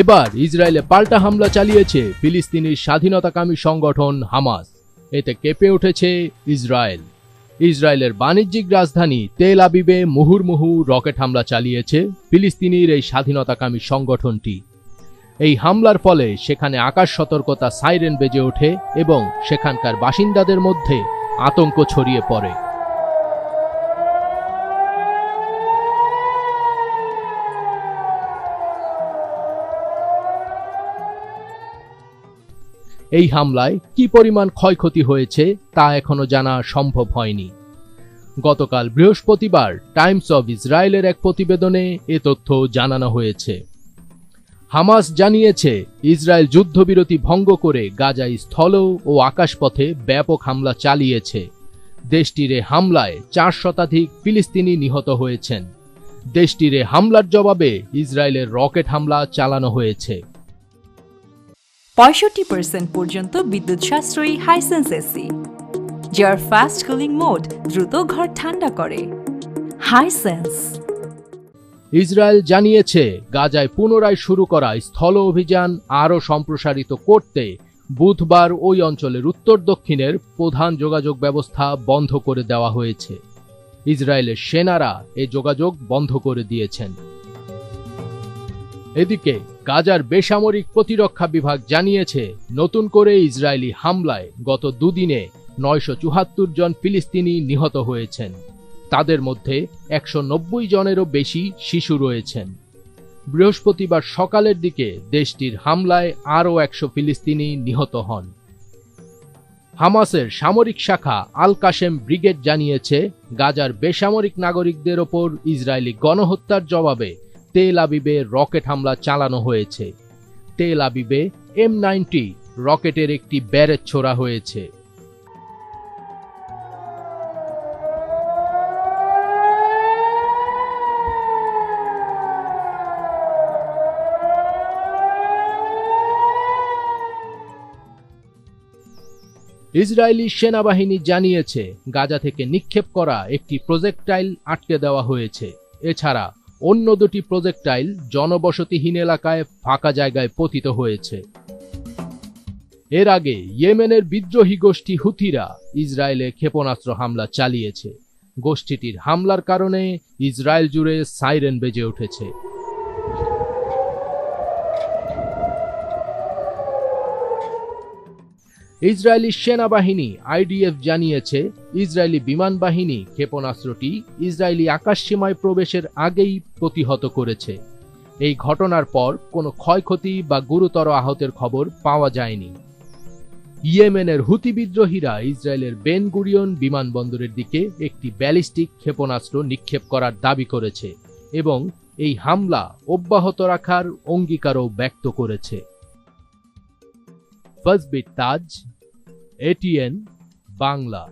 এবার ইসরায়েলে পাল্টা হামলা চালিয়েছে ফিলিস্তিনির স্বাধীনতাকামী সংগঠন হামাস। এতে কেঁপে উঠেছে ইসরায়েল। ইসরায়েলের বাণিজ্যিক রাজধানী তেল আবিবে মুহুর্মুহু রকেট হামলা চালিয়েছে ফিলিস্তিনির এই স্বাধীনতাকামী সংগঠনটি। এই হামলার ফলে সেখানে আকাশ সতর্কতা সাইরেন বেজে ওঠে এবং সেখানকার বাসিন্দাদের মধ্যে আতঙ্ক ছড়িয়ে পড়ে। এই হামলায় কি পরিমাণ ক্ষয়ক্ষতি হয়েছে তা এখনও জানা সম্ভব হয়নি। গতকাল বৃহস্পতিবার টাইমস অব ইসরায়েলের এক প্রতিবেদনে এ তথ্য জানানো হয়েছে। হামাস জানিয়েছে, ইসরায়েল যুদ্ধবিরতি ভঙ্গ করে গাজায় স্থল ও আকাশপথে ব্যাপক হামলা চালিয়েছে। দেশটির হামলায় চার শতাধিক ফিলিস্তিনি নিহত হয়েছেন। দেশটির হামলার জবাবে ইসরায়েলের রকেট হামলা চালানো হয়েছে। পঁয়ষট্টি পার্সেন্ট পর্যন্ত বিদ্যুৎ সাশ্রয়ী হাইসেন্স এসি যার ফাস্ট কুলিং মোড দ্রুত ঘর ঠান্ডা করে। হাইসেন্স ইসরায়েল জানিয়েছে, গাজায় পুনরায় শুরু করা স্থল অভিযান আরও সম্প্রসারিত করতে বুধবার ওই অঞ্চলের উত্তর দক্ষিণের প্রধান যোগাযোগ ব্যবস্থা বন্ধ করে দেওয়া হয়েছে। ইসরায়েলের সেনারা এ যোগাযোগ বন্ধ করে দিয়েছেন। এদিকে গাজার বেসামরিক প্রতিরক্ষা বিভাগ জানিয়েছে, নতুন করে ইসরায়েলি হামলায় গত দুদিনে নয়শো চুহাত্তর জন ফিলিস্তিনি নিহত হয়েছেন। তাদের মধ্যে একশো নব্বই জনেরও বেশি শিশু রয়েছেন। বৃহস্পতিবার সকালের দিকে দেশটির হামলায় আরও একশো ফিলিস্তিনি নিহত হন। হামাসের সামরিক শাখা আল কাশেম ব্রিগেড জানিয়েছে, গাজার বেসামরিক নাগরিকদের ওপর ইসরায়েলি গণহত্যার জবাবে তেল আবিবে রকেট হামলা চালানো হয়েছে। তেল আবিবে এম নাইনটি রকেটের একটি ব্যারেজ ছোড়া হয়েছে। ইসরায়েলি সেনাবাহিনী জানিয়েছে, গাজা থেকে নিক্ষেপ করা একটি প্রজেক্টাইল আটকে দেওয়া হয়েছে। এছাড়া অন্য দুটি প্রজেক্টাইল জনবসতিহীন এলাকায় ফাঁকা জায়গায় পতিত হয়েছে। এর আগে ইয়েমেনের বিদ্রোহী গোষ্ঠী হুথিরা ইসরায়েলে ক্ষেপণাস্ত্র হামলা চালিয়েছে। গোষ্ঠীটির হামলার কারণে ইসরায়েল জুড়ে সাইরেন বেজে উঠেছে। ইসরায়েলি সেনাবাহিনী, আইডিএফ জানিয়েছে, ইসরায়েলি বিমান বাহিনী ক্ষেপণাস্ত্রটি ইসরায়েলি আকাশসীমায় প্রবেশের আগেই প্রতিহত করেছে। এই ঘটনার পর কোনো ক্ষয়ক্ষতি বা গুরুতর আহতের খবর পাওয়া যায়নি। ইয়েমেনের হুতি বিদ্রোহীরা ইসরায়েলের বেন গুরিয়ন বিমানবন্দরের দিকে একটি ব্যালিস্টিক ক্ষেপণাস্ত্র নিক্ষেপ করার দাবি করেছে এবং এই হামলা অব্যাহত রাখার অঙ্গীকারও ব্যক্ত করেছে। ফজবিট তাজ এটিএন বাংলা